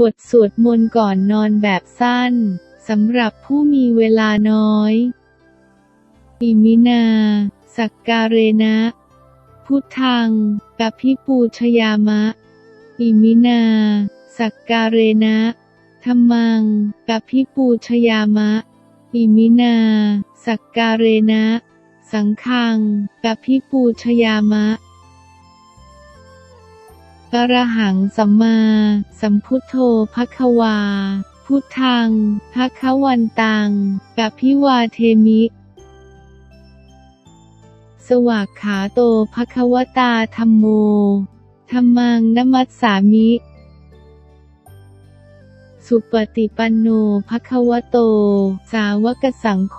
บทสวดมนต์ก่อนนอนแบบสั้นสำหรับผู้มีเวลาน้อย อิมินา สักการเรนะ พุทธังกัพพิปูชยามะ อิมินา สักการเรนะธรรมังกัพพิปูชยามะ อิมินา สักการเรนะ สังฆังกัพิปูชยามะ กระหังสัมมาสัมพุทโธภควา พุทธังภควันตังกัพพิวาเทมิ สวากขาโตภควตาธรรมโมธรรมังนมัสสามิ สุปฏิปันโนภควโต สาวกสังโฆ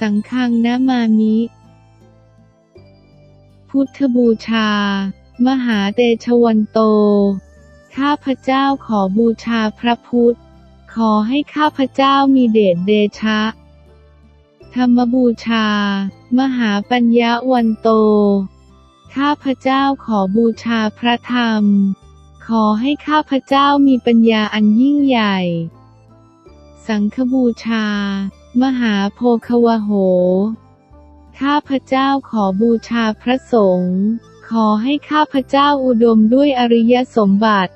สังฆังนามามิ พุทธบูชา มหาเตชะวันโต ข้าพเจ้าขอบูชาพระพุทธ ขอให้ข้าพเจ้ามีเดชเดชะ ธรรมบูชา มหาปัญญาวันโต ข้าพเจ้าขอบูชาพระธรรม ขอให้ข้าพเจ้ามีปัญญาอันยิ่งใหญ่ สังฆบูชา มหาโพควโห ข้าพเจ้าขอบูชาพระสงฆ์ ขอให้ข้าพเจ้าอุดมด้วยอริยสมบัติ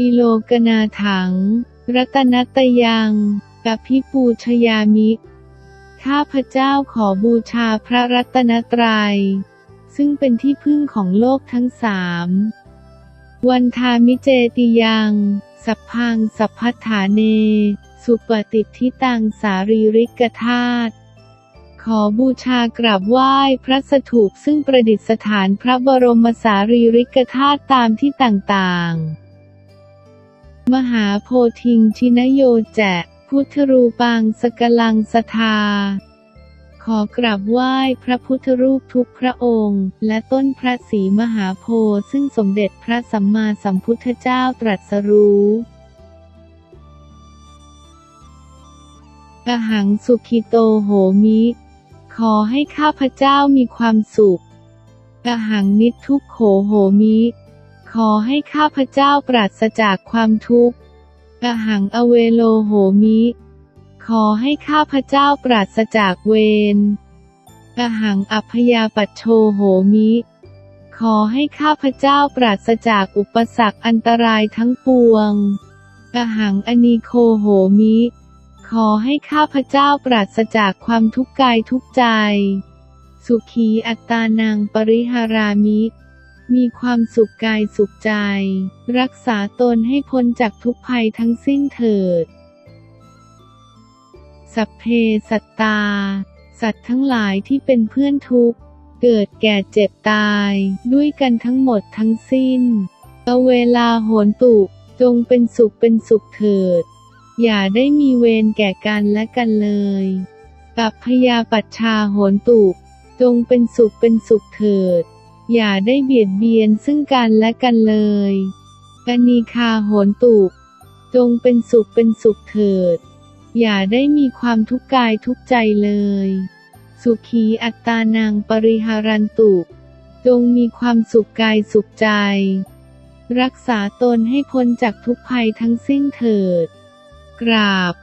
อิโลกนาถัง รัตนัตยังกัพพิปูชยามิข้าพเจ้าขอบูชาพระรัตนตรัย ซึ่งเป็นที่พึ่งของโลกทั้งสามวันทามิเจติยัง สัพพังสัพพัฏฐาเน สุปฏิทิตังสารีริกธาตุ ขอบูชากราบไหว้พระสถูปซึ่งประดิษฐานพระบรมสารีริกธาตุตามที่ต่างๆ มหาโพธิงชินโยแจพุทธรูปังสกลังสทา ขอกราบไหว้พระพุทธรูปทุกพระองค์ และต้นพระศรีมหาโพธิ์ซึ่งสมเด็จพระสัมมาสัมพุทธเจ้าตรัสรู้กหังสุขิโตโหมิ ขอให้ข้าพเจ้ามีความสุขกหังนิทุกโขโหมิ ขอให้ข้าพเจ้าปราศจากความทุกข์กหังอเวโลโหมิ ขอให้ข้าพเจ้าปราศจากเวรกหังอัพยาปัชโชโหมิ ขอให้ข้าพเจ้าปราศจากอุปสรรคอันตรายทั้งปวงกหังอนีโคโหมิ ขอให้ข้าพเจ้าปราศจากความทุกข์กายทุกใจ สุขีอัตตานังปริหารามิมีความสุขกายสุขใจ รักษาตนให้พ้นจากทุกภัยทั้งสิ้นเถิด สัพเพสัตตา สัตว์ทั้งหลายที่เป็นเพื่อนทุกข์ เกิดแก่เจ็บตาย ด้วยกันทั้งหมดทั้งสิ้นเวลาโหนตุจงเป็นสุขเป็นสุขเถิด อย่าได้มีเวรแก่กันและกันเลย กับพยาปัชชาโหนตุก จงเป็นสุขเป็นสุขเถิด อย่าได้เบียดเบียนซึ่งกันและกันเลยกนีคาโหนตุก จงเป็นสุขเป็นสุขเถิด อย่าได้มีความทุกข์กายทุกใจเลย สุขีอัตตานังปริหารันตุก จงมีความสุขกายสุขใจ รักษาตนให้พ้นจากทุกภัยทั้งสิ้นเถิด กราบ